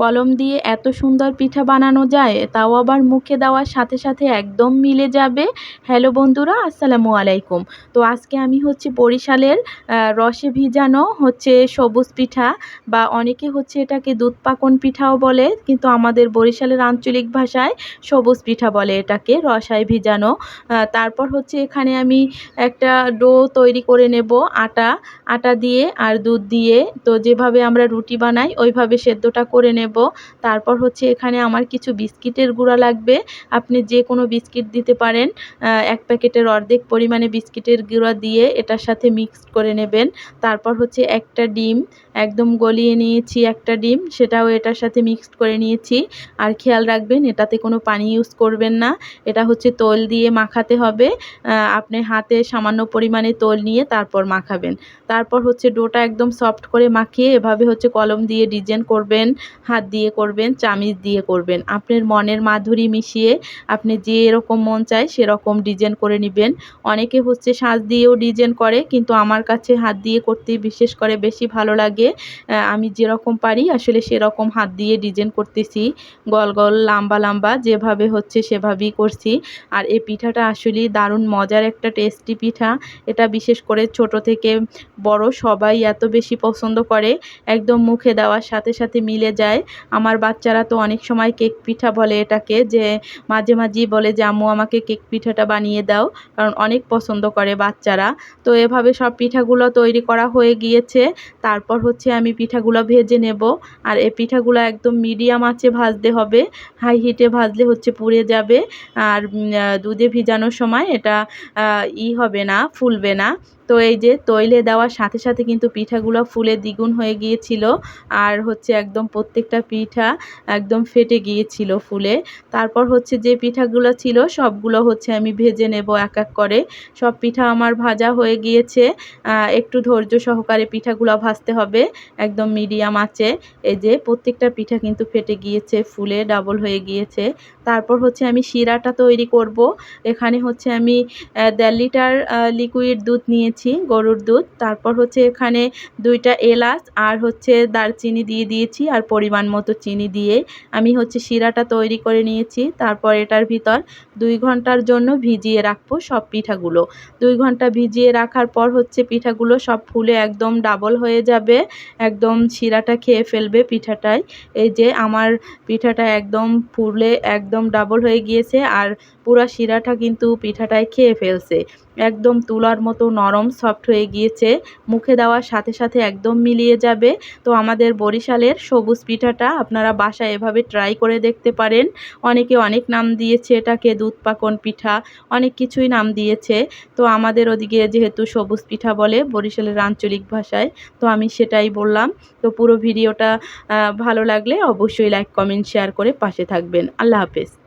কলম দিয়ে এত সুন্দর পিঠা বানানো যায়, তাও আবার মুখে দেওয়ার সাথে সাথে একদম মিলে যাবে। হ্যালো বন্ধুরা, আসসালামু আলাইকুম। তো আজকে আমি হচ্ছে বরিশালের রসে ভিজানো হচ্ছে সবুজ পিঠা বা অনেকে হচ্ছে এটাকে দুধ পাকন পিঠাও বলে, কিন্তু আমাদের বরিশালের আঞ্চলিক ভাষায় সবুজ পিঠা বলে এটাকে, রসায় ভিজানো। তারপর হচ্ছে এখানে আমি একটা ডো তৈরি করে নেব, আটা আটা দিয়ে আর দুধ দিয়ে। তো যেভাবে আমরা রুটি বানাই, ওইভাবে সেদ্ধটা করে নেব। তারপর হচ্ছে এখানে আমার কিছু বিস্কিটের গুঁড়া লাগবে। আপনি যে কোনো বিস্কিট দিতে পারেন। এক প্যাকেটের অর্ধেক পরিমাণে বিস্কিটের গুঁড়া দিয়ে এটার সাথে মিক্সড করে নেবেন। তারপর হচ্ছে একটা ডিম, একদম গলিয়ে নিয়েছি একটা ডিম, সেটাও এটার সাথে মিক্সড করে নিয়েছি। আর খেয়াল রাখবেন, এটাতে কোনো পানি ইউজ করবেন না। এটা হচ্ছে তোল দিয়ে মাখাতে হবে। আপনি হাতে সামান্য পরিমাণে তোল নিয়ে তারপর মাখাবেন। তারপর হচ্ছে ডোটা একদম সফট করে মাখিয়ে এভাবে হচ্ছে কলম দিয়ে ডিজাইন করবেন। হাত দিয়ে করবেন, চামিচ দিয়ে করবেন। আপনার মনের মাধুরী মিশিয়ে আপনি যে এরকম মন চায় সেরকম ডিজাইন করে নেবেন। অনেকে হচ্ছে সাজ দিয়েও ডিজাইন করে, কিন্তু আমার কাছে হাত দিয়ে করতে বিশেষ করে বেশি ভালো লাগে। আমি যেরকম পারি আসলে সেরকম হাত দিয়ে ডিজাইন করতেছি। গল গল, লম্বা লম্বা, যেভাবে হচ্ছে সেভাবেই করছি। আর এই পিঠাটা আসলেই দারুণ মজার একটা টেস্টি পিঠা। এটা বিশেষ করে ছোট থেকে বড় সবাই এত বেশি পছন্দ করে। একদম মুখে দেওয়ার সাথে সাথে মিলে যায়। আমার বাচ্চারা তো অনেক সময় কেক পিঠা বলে এটাকে যে মাঝে মাঝেই বলে যে, আম্মু, আমাকে কেক পিঠাটা বানিয়ে দাও। কারণ অনেক পছন্দ করে বাচ্চারা। তো এভাবে সব পিঠাগুলো তৈরি করা হয়ে গিয়েছে। তারপর হচ্ছে আমি পিঠাগুলো ভেজে নেব। আর এই পিঠাগুলো একদম মিডিয়াম আঁচে ভাজতে হবে। হাই হিটে ভাজলে হচ্ছে পুড়ে যাবে। আর দুধে ভিজানোর সময় এটা ই হবে না, ফুলবে না। তো এই যে তৈলে দেওয়ার সাথে সাথে কিন্তু পিঠাগুলো ফুলে দ্বিগুণ হয়ে গিয়েছিল। আর হচ্ছে একদম প্রত্যেকটা পিঠা একদম ফেটে গিয়েছিল ফুলে। তারপর হচ্ছে যে পিঠাগুলো ছিল, সবগুলো হচ্ছে আমি ভেজে নেব এক এক করে। সব পিঠা আমার ভাজা হয়ে গিয়েছে। একটু ধৈর্য সহকারে পিঠাগুলো ভাজতে হবে একদম মিডিয়াম আছে এই যে প্রত্যেকটা পিঠা কিন্তু ফেটে গিয়েছে, ফুলে ডাবল হয়ে গিয়েছে। তারপর হচ্ছে আমি শিরাটা তৈরি করব। এখানে হচ্ছে আমি দেড় লিটার লিকুইড দুধ নিয়েছি, গরুর দুধ। তারপর হচ্ছে এখানে দুইটা এলাচ আর হচ্ছে দারচিনি দিয়ে দিয়েছি আর পরিমাণ মতো চিনি দিয়ে আমি হচ্ছে শিরাটা তৈরি করে নিয়েছি। তারপর এটার ভিতর দুই ঘণ্টার জন্য ভিজিয়ে রাখব সব পিঠাগুলো। দুই ঘণ্টা ভিজিয়ে রাখার পর হচ্ছে পিঠাগুলো সব ফুলে একদম ডাবল হয়ে যাবে। একদম শিরাটা খেয়ে ফেলবে পিঠাটায়। এই যে আমার পিঠাটা একদম ফুলে একদম ডাবল হয়ে গিয়েছে আর পুরা শিরাটা কিন্তু পিঠাটায় খেয়ে ফেলছে। একদম তুলার মতো নরম সফট হয়ে গিয়েছে। মুখে দেওয়ার সাথে সাথে একদম মিলিয়ে যাবে। তো আমাদের বরিশালের সবুজ পিঠাটা আপনারা বাসায় এভাবে ট্রাই করে দেখতে পারেন। অনেকে অনেক নাম দিয়েছে এটাকে, দুধ পাকন পিঠা। অনেক কিছুই নাম দিয়েছে। তো আমাদের ওদিকে যেহেতু সবুজ পিঠা বলে বরিশালের আঞ্চলিক ভাষায়, তো আমি সেটাই বললাম। তো পুরো ভিডিওটা ভালো লাগলে অবশ্যই লাইক কমেন্ট শেয়ার করে পাশে থাকবেন। আল্লাহ হাফেজ।